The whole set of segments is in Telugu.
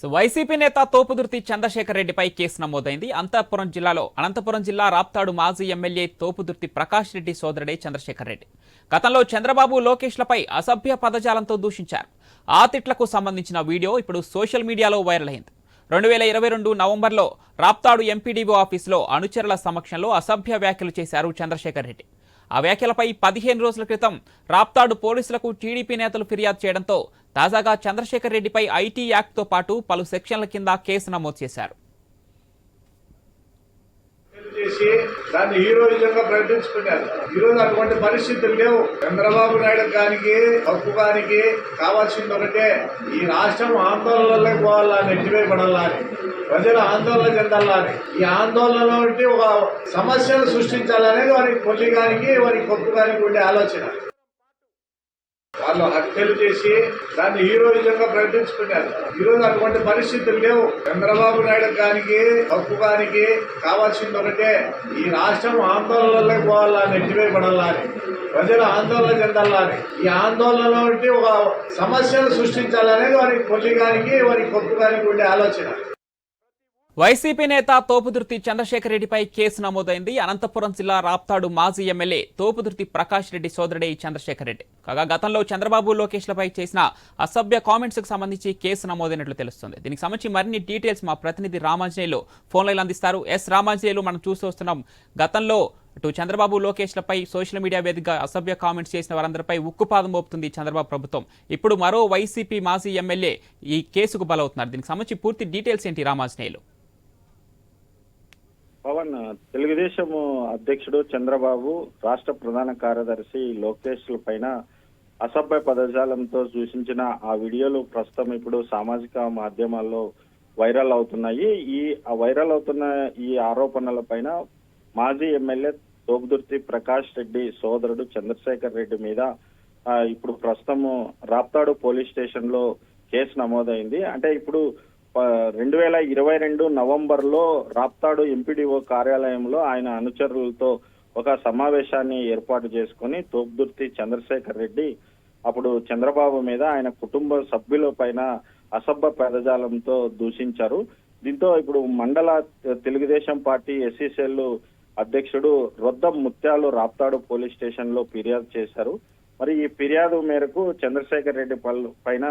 సో వైసీపీ నేత తోపుదుర్తి చంద్రశేఖర్ రెడ్డిపై కేసు నమోదైంది. అంతఃపురం జిల్లాలో అనంతపురం జిల్లా రాప్తాడు మాజీ ఎమ్మెల్యే తోపుదుర్తి ప్రకాష్ రెడ్డి సోదరుడే చంద్రశేఖర్ రెడ్డి. గతంలో చంద్రబాబు లోకేష్లపై అసభ్య పదజాలంతో దూషించారు. ఆ తిట్లకు సంబంధించిన వీడియో ఇప్పుడు సోషల్ మీడియాలో వైరల్ అయింది. రెండు వేల ఇరవై రెండు నవంబర్లో రాప్తాడు ఎంపీడీఓ ఆఫీసులో అనుచరుల సమక్షంలో అసభ్య వ్యాఖ్యలు చేశారు చంద్రశేఖర్ రెడ్డి. ఆ వ్యాఖ్యలపై పదిహేను రోజుల క్రితం రాప్తాడు పోలీసులకు టీడీపీ నేతలు ఫిర్యాదు చేయడంతో తాజాగా చంద్రశేఖర్ రెడ్డిపై ఐటీ యాక్ట్తో పాటు పలు సెక్షన్ల కింద కేసు నమోదు చేశారు. చేసి దాన్ని హీరోయిజంగా ప్రకటించుకున్నారు. ఈ రోజు అటువంటి పరిస్థితులు లేవు. చంద్రబాబు నాయుడు గానికి హక్కు గానికి కావాల్సింది ఒకటే ఈ రాష్ట్రం ఆందోళనలోకి పోవాలా నెట్టివేయబడాలా అని ప్రజలు ఆందోళన చెందాలని అని ఈ ఆందోళన ఒక సమస్యను సృష్టించాలనేది వారికి పొల్లిగానికి వారి కొప్పు గానికి ఉండే ఆలోచన. వాళ్ళు హత్యలు చేసి దాన్ని హీరోయిజంగా ప్రకటించుకున్నారు ఈ రోజు అటువంటి పరిస్థితులు లేవు. చంద్రబాబు నాయుడు గానికి హక్కు గానికి కావాల్సింది ఒకటే ఈ రాష్ట్రం ఆందోళనలోకి పోవాలా నెట్టివేయబడాలా అని ప్రజలు ఆందోళన చెందాలా అని ఈ ఆందోళనలో ఒక సమస్యను సృష్టించాలనేది వారి పొల్లిగానికి వారి కొప్పు గానికి ఉండే ఆలోచన. వైసీపీ నేత తోపుదుర్తి చంద్రశేఖర్ రెడ్డిపై కేసు నమోదైంది. అనంతపురం జిల్లా రాప్తాడు మాజీ ఎమ్మెల్యే తోపుదుర్తి ప్రకాష్ రెడ్డి సోదరుడే ఈ చంద్రశేఖర్ రెడ్డి. కాగా గతంలో చంద్రబాబు లోకేష్లపై చేసిన అసభ్య కామెంట్స్కు సంబంధించి కేసు నమోదైనట్లు తెలుస్తుంది. దీనికి సంబంధించి మరిన్ని డీటెయిల్స్ మా ప్రతినిధి రామాంజనేయులు ఫోన్ లైన్ అందిస్తారు. ఎస్ రామాంజనేయులు మనం చూస్తూ వస్తున్నాం. గతంలో ఇటు చంద్రబాబు లోకేష్లపై సోషల్ మీడియా వేదికగా అసభ్య కామెంట్స్ చేసిన వారందరిపై ఉక్కుపాదం మోపుతుంది చంద్రబాబు ప్రభుత్వం. ఇప్పుడు మరో వైసీపీ మాజీ ఎమ్మెల్యే ఈ కేసుకు బలవుతున్నారు. దీనికి సంబంధించి పూర్తి డీటెయిల్స్ ఏంటి రామాంజనేయులు? పవన్ తెలుగుదేశం అధ్యక్షుడు చంద్రబాబు రాష్ట్ర ప్రధాన కార్యదర్శి లోకేష్ పైన అసభ్య పదజాలంతో సూచించిన ఆ వీడియోలు ప్రస్తుతం ఇప్పుడు సామాజిక మాధ్యమాల్లో వైరల్ అవుతున్నాయి. ఈ ఆ వైరల్ అవుతున్న ఈ ఆరోపణల పైన మాజీ ఎమ్మెల్యే తోపుదుర్తి ప్రకాష్ రెడ్డి సోదరుడు చంద్రశేఖర్ రెడ్డి మీద ఇప్పుడు ప్రస్తుతం రాప్తాడు పోలీస్ స్టేషన్లో కేసు నమోదైంది. అంటే ఇప్పుడు రెండు వేల ఇరవై రెండు నవంబర్లో రాప్తాడు ఎంపీడీఓ కార్యాలయంలో ఆయన అనుచరులతో ఒక సమావేశాన్ని ఏర్పాటు చేసుకుని తోపుదుర్తి చంద్రశేఖర్ రెడ్డి అప్పుడు చంద్రబాబు మీద ఆయన కుటుంబ సభ్యుల పైన అసభ్య పదజాలంతో దూషించారు. దీంతో ఇప్పుడు మండల తెలుగుదేశం పార్టీ ఎస్సీసీఎల్ అధ్యక్షుడు రొద్దం ముత్యాలు రాప్తాడు పోలీస్ స్టేషన్లో ఫిర్యాదు చేశారు. మరి ఈ ఫిర్యాదు మేరకు చంద్రశేఖర్ రెడ్డి పైన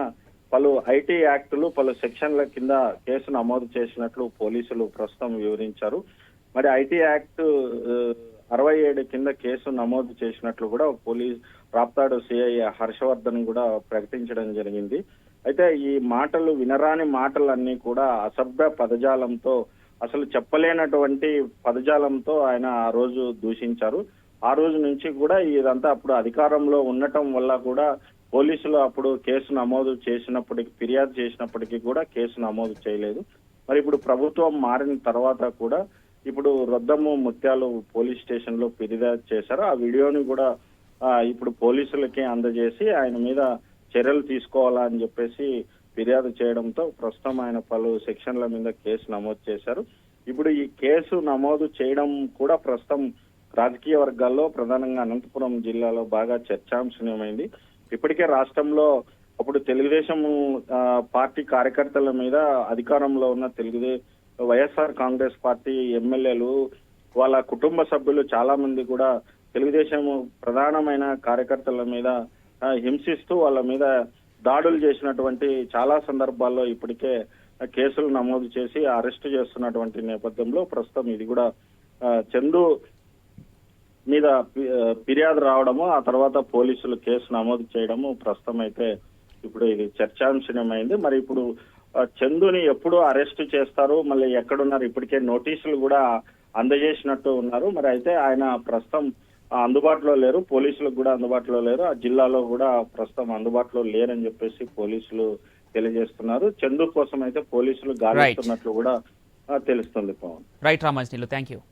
పలు ఐటీ యాక్టులు పలు సెక్షన్ల కింద కేసు నమోదు చేసినట్లు పోలీసులు ప్రస్తుతం వివరించారు. మరి ఐటీ యాక్ట్ అరవై ఏడు కింద కేసు నమోదు చేసినట్లు కూడా పోలీస్ రాప్తాడు సిఐ హర్షవర్ధన్ కూడా ప్రకటించడం జరిగింది. అయితే ఈ మాటలు వినరాని మాటలన్నీ కూడా అసభ్య పదజాలంతో అసలు చెప్పలేనటువంటి పదజాలంతో ఆయన ఆ రోజు దూషించారు. ఆ రోజు నుంచి కూడా ఇదంతా అప్పుడు అధికారంలో ఉండటం వల్ల కూడా పోలీసులు అప్పుడు కేసు నమోదు చేసినప్పటికీ ఫిర్యాదు చేసినప్పటికీ కూడా కేసు నమోదు చేయలేదు. మరి ఇప్పుడు ప్రభుత్వం మారిన తర్వాత కూడా ఇప్పుడు రొద్దము ముత్యాలు పోలీస్ స్టేషన్లో ఫిర్యాదు చేశారు. ఆ వీడియోని కూడా ఇప్పుడు పోలీసులకి అందజేసి ఆయన మీద చర్యలు తీసుకోవాలా అని చెప్పేసి ఫిర్యాదు చేయడంతో ప్రస్తుతం ఆయన పలు సెక్షన్ల మీద కేసు నమోదు చేశారు. ఇప్పుడు ఈ కేసు నమోదు చేయడం కూడా ప్రస్తుతం రాజకీయ వర్గాల్లో ప్రధానంగా అనంతపురం జిల్లాలో బాగా చర్చాంశనీయమైంది ఇప్పటికే రాష్ట్రంలో అప్పుడు తెలుగుదేశం పార్టీ కార్యకర్తల మీద అధికారంలో ఉన్న తెలుగుదే వైఎస్ఆర్ కాంగ్రెస్ పార్టీ ఎమ్మెల్యేలు వాళ్ళ కుటుంబ సభ్యులు చాలా మంది కూడా తెలుగుదేశం ప్రధానమైన కార్యకర్తల మీద హింసిస్తూ వాళ్ళ మీద దాడులు చేసినటువంటి చాలా సందర్భాల్లో ఇప్పటికే కేసులు నమోదు చేసి అరెస్ట్ చేస్తున్నటువంటి నేపథ్యంలో ప్రస్తుతం ఇది కూడా చందు మీద ఫిర్యాదు రావడము ఆ తర్వాత పోలీసులు కేసు నమోదు చేయడము ప్రస్తుతం అయితే ఇప్పుడు ఇది చర్చాంశనమైంది మరి ఇప్పుడు చందుని ఎప్పుడు అరెస్ట్ చేస్తారు? మళ్ళీ ఎక్కడున్నారు? ఇప్పటికే నోటీసులు కూడా అందజేసినట్టు ఉన్నారు. మరి అయితే ఆయన ప్రస్తుతం అందుబాటులో లేరు. పోలీసులకు కూడా అందుబాటులో లేరు. ఆ జిల్లాలో కూడా ప్రస్తుతం అందుబాటులో లేరని చెప్పేసి పోలీసులు తెలియజేస్తున్నారు. చందు కోసం అయితే పోలీసులు గాలిస్తున్నట్లు కూడా తెలుస్తుంది Pavan. Right Ramanjaneyulu thank you